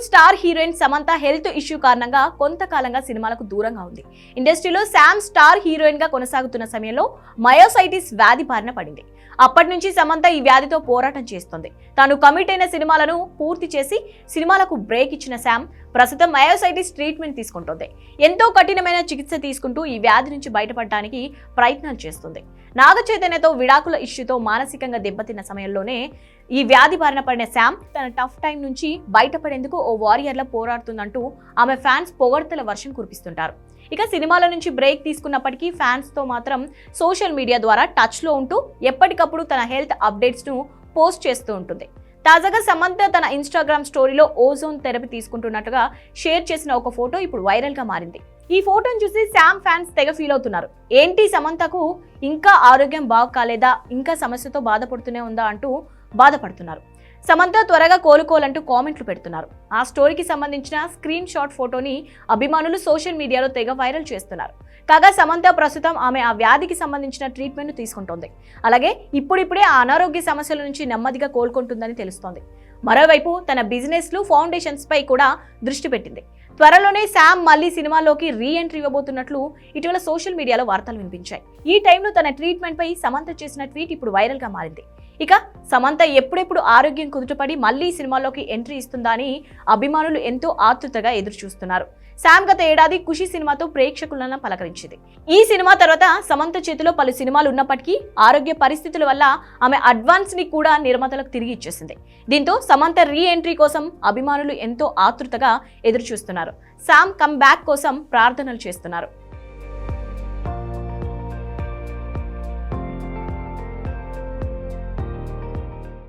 Bollywood star heroine Samantha health issue కారణంగా కొంతకాలంగా సినిమాలకు దూరంగా ఉంది. ఇండస్ట్రీలో శామ్ స్టార్ హీరోయిన్గా కొనసాగుతున్న సమయంలో మయోసైటిస్ వ్యాధి బారిన పడింది. అప్పటి నుంచి సమంత ఈ వ్యాధితో పోరాటం చేస్తుంది. తాను కమిట్ అయిన సినిమాలను పూర్తి చేసి సినిమాలకు బ్రేక్ ఇచ్చిన శామ్ ప్రస్తుతం మయోసైటిస్ ట్రీట్మెంట్ తీసుకుంటుంది. ఎంతో కఠినమైన చికిత్స తీసుకుంటూ ఈ వ్యాధి నుంచి బయటపడడానికి ప్రయత్నాలు చేస్తుంది. నాగ చైతన్యతో విడాకుల ఇష్యూతో మానసికంగా దెబ్బతిన్న సమయంలోనే ఈ వ్యాధి బారిన పడిన శామ్ తన టఫ్ టైం నుంచి బయటపడేందుకు ఓ ఓ వారియర్లా పోరాడుతుందంటూ ఆమె ఫ్యాన్స్ పొగడ్తల వర్షం కురిపిస్తుంటారు. ఇక సినిమాల నుంచి బ్రేక్ తీసుకున్నప్పటికీ ఫ్యాన్స్తో మాత్రం సోషల్ మీడియా ద్వారా టచ్లో ఉంటూ ఎప్పటికప్పుడు తన హెల్త్ అప్డేట్స్ను పోస్ట్ చేస్తూ ఉంటుంది. తాజాగా సమంత తన ఇన్స్టాగ్రామ్ స్టోరీలో ఓజోన్ థెరపీ తీసుకుంటున్నట్టుగా షేర్ చేసిన ఒక ఫోటో ఇప్పుడు వైరల్గా మారింది. ఈ ఫోటోను చూసి శామ్ ఫ్యాన్స్ తెగ ఫీల్ అవుతున్నారు. ఏంటి సమంతకు ఇంకా ఆరోగ్యం బాగు కాలేదా? ఇంకా సమస్యతో బాధపడుతూనే ఉందా? అంటూ బాధపడుతున్నారు. సమంత త్వరగా కోలుకోవాలంటూ కామెంట్లు పెడుతున్నారు. ఆ స్టోరీకి సంబంధించిన స్క్రీన్ షాట్ ఫోటోని అభిమానులు సోషల్ మీడియాలో తెగ వైరల్ చేస్తున్నారు. కాగా సమంత ప్రస్తుతం ఆమె ఆ వ్యాధికి సంబంధించిన ట్రీట్మెంట్ తీసుకుంటోంది. అలాగే ఇప్పుడిప్పుడే ఆ అనారోగ్య సమస్యల నుంచి నెమ్మదిగా కోలుకుంటుందని తెలుస్తోంది. మరోవైపు తన బిజినెస్లు ఫౌండేషన్స్ పై కూడా దృష్టి పెట్టింది. త్వరలోనే శామ్ మళ్ళీ సినిమాలోకి రీ ఎంట్రీ ఇవ్వబోతున్నట్లు ఇటీవల సోషల్ మీడియాలో వార్తలు వినిపించాయి. ఈ టైంలో తన ట్రీట్మెంట్ పై సమంత చేసిన ట్వీట్ ఇప్పుడు వైరల్గా మారింది. ఇక సమంత ఎప్పుడెప్పుడు ఆరోగ్యం కుదుటపడి మళ్ళీ సినిమాలోకి ఎంట్రీ ఇస్తుందా అని అభిమానులు ఎంతో ఆతృతగా ఎదురు చూస్తున్నారు శామ్ గత ఏడాది ఖుషి సినిమాతో ప్రేక్షకులను పలకరించింది. ఈ సినిమా తర్వాత సమంత చేతిలో పలు సినిమాలు ఉన్నప్పటికీ ఆరోగ్య పరిస్థితుల వల్ల ఆమె అడ్వాన్స్ని కూడా నిర్మాతలకు తిరిగి ఇచ్చేసింది. దీంతో సమంత రీ ఎంట్రీ కోసం అభిమానులు ఎంతో ఆతృతగా ఎదురు చూస్తున్నారు శామ్ కమ్ బ్యాక్ కోసం ప్రార్థనలు చేస్తున్నారు.